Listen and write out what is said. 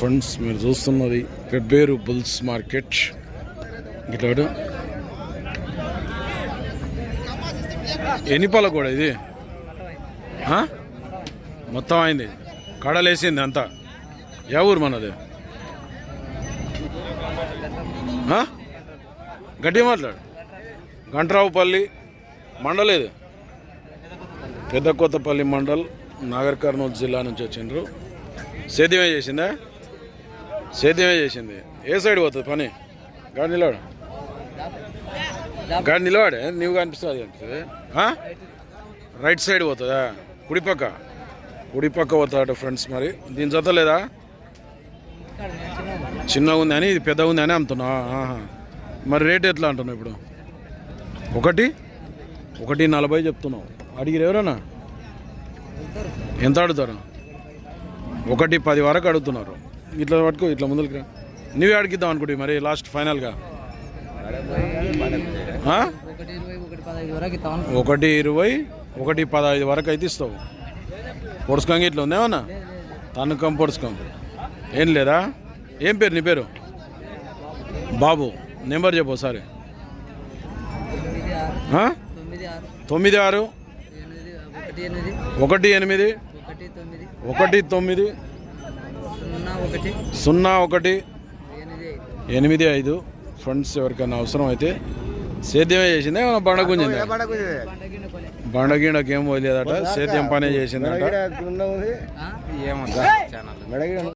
Friends మీరు చూస్తున్నది Pebbair bulls market. ఇట్లాడు ఎన్ని కూడా ఇది? మొత్తం అయింది. కడలేసింది అంతా. ఏ ఊరు మనది? గడ్డి మాట్లాడు మాట్లాడు. గంట్రావుపల్లి మండలేదు పెద్ద కొత్తపల్లి మండల్ నాగర్ కర్నూలు జిల్లా నుంచి వచ్చిండ్రు. సేద్యమే చేసిందా? సేద్యమే చేసింది. ఏ సైడ్ పోతుంది పని? గాడి నిలవాడు గాడి నిలవాడే నీవు కనిపిస్తుంది అనిపిస్తుంది రైట్ సైడ్ పోతుందా? కుడిపక్క కుడిపక్క పోతాడట ఫ్రెండ్స్ మరి. దీని జత లేదా? చిన్నగా ఉంది అని ఇది పెద్దగా ఉంది అని అమ్ముతున్నా మరి రేట్ ఎట్లా అంటున్నావు ఇప్పుడు? ఒకటి? ఒకటి నలభై చెప్తున్నావు. అడిగిరు ఎవరన్నా? ఎంత అడుగుతారు? ఒకటి పది వరకు అడుగుతున్నారు. ఇట్లా పట్టుకో ఇట్లా ముందుకు రా. నువ్వే అడిగిద్దాం అనుకుంటే మరి లాస్ట్ ఫైనల్గా ఒకటి ఇరవై ఒకటి పదహైదు వరకు అయితే ఇస్తావు. పొడుచుకంగా ఇట్లా ఉందేమన్నా తనుకం పొడుచుకోం ఏం లేదా? ఏం పేరు నీ పేరు? బాబు నెంబర్ చెప్పు ఒకసారి. తొమ్మిది ఆరు. ఒకటి ఎనిమిది. ఒకటి తొమ్మిది. సున్నా ఒకటి. ఎనిమిది ఐదు. ఫ్రెండ్స్ ఎవరికైనా అవసరం అయితే సేద్యమే చేసిందా ఏమైనా బండ గుంజిందా ఏం పోలేదట సేద్యం పనే చేసిందట? ఏమో